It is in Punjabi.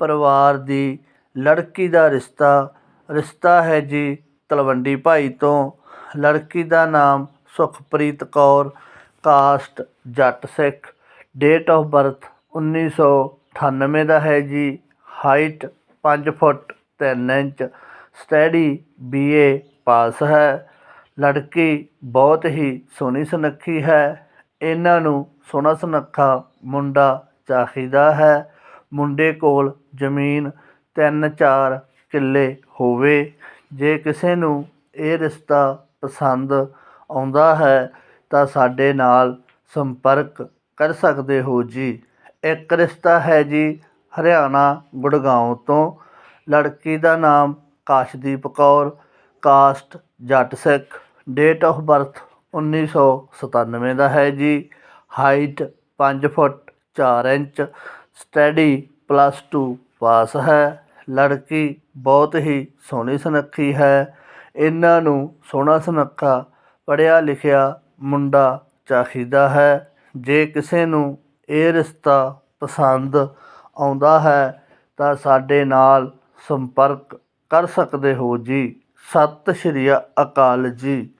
ਪਰਿਵਾਰ ਦੀ ਲੜਕੀ ਦਾ ਰਿਸ਼ਤਾ ਰਿਸ਼ਤਾ ਹੈ ਜੀ ਤਲਵੰਡੀ ਭਾਈ ਤੋਂ। ਲੜਕੀ ਦਾ ਨਾਮ Sukhpreet Kaur, caste Jatt Sikh. Date of birth 1998 ਦਾ ਹੈ ਜੀ। Height 5 feet 3 inch, study BA pass ਹੈ। ਲੜਕੀ ਬਹੁਤ ਹੀ ਸੋਹਣੀ ਸੁਨੱਖੀ ਹੈ। ਇਹਨਾਂ ਨੂੰ ਸੋਹਣਾ ਸੁਨੱਖਾ ਮੁੰਡਾ ਚਾਹੀਦਾ ਹੈ। ਮੁੰਡੇ ਕੋਲ ਜ਼ਮੀਨ ਤਿੰਨ ਚਾਰ ਕਿੱਲੇ ਹੋਵੇ। ਜੇ ਕਿਸੇ ਨੂੰ ਇਹ ਰਿਸ਼ਤਾ ਪਸੰਦ ਆਉਂਦਾ ਹੈ, ਤਾਂ ਸਾਡੇ ਨਾਲ ਸੰਪਰਕ ਕਰ ਸਕਦੇ ਹੋ ਜੀ। ਇੱਕ ਰਿਸ਼ਤਾ ਹੈ ਜੀ ਹਰਿਆਣਾ ਗੁੜਗਾਉਂ ਤੋਂ। ਲੜਕੀ ਦਾ ਨਾਮ Kashdeep Kaur, caste Jatt Sikh. Date of birth 1997 ਦਾ ਹੈ ਜੀ। Height 5 feet 4 inch. Study plus two pass ਹੈ। ਲੜਕੀ ਬਹੁਤ ਹੀ ਸੋਹਣੀ ਸੁਨੱਖੀ ਹੈ। ਇਹਨਾਂ ਨੂੰ ਸੋਹਣਾ ਸੁਨੱਖਾ ਪੜ੍ਹਿਆ ਲਿਖਿਆ ਮੁੰਡਾ ਚਾਹੀਦਾ ਹੈ। ਜੇ ਕਿਸੇ ਨੂੰ ਇਹ ਰਿਸ਼ਤਾ ਪਸੰਦ ਆਉਂਦਾ ਹੈ, ਤਾਂ ਸਾਡੇ ਨਾਲ ਸੰਪਰਕ ਕਰ ਸਕਦੇ ਹੋ ਜੀ। ਸਤਿ ਸ਼੍ਰੀ ਅਕਾਲ ਜੀ।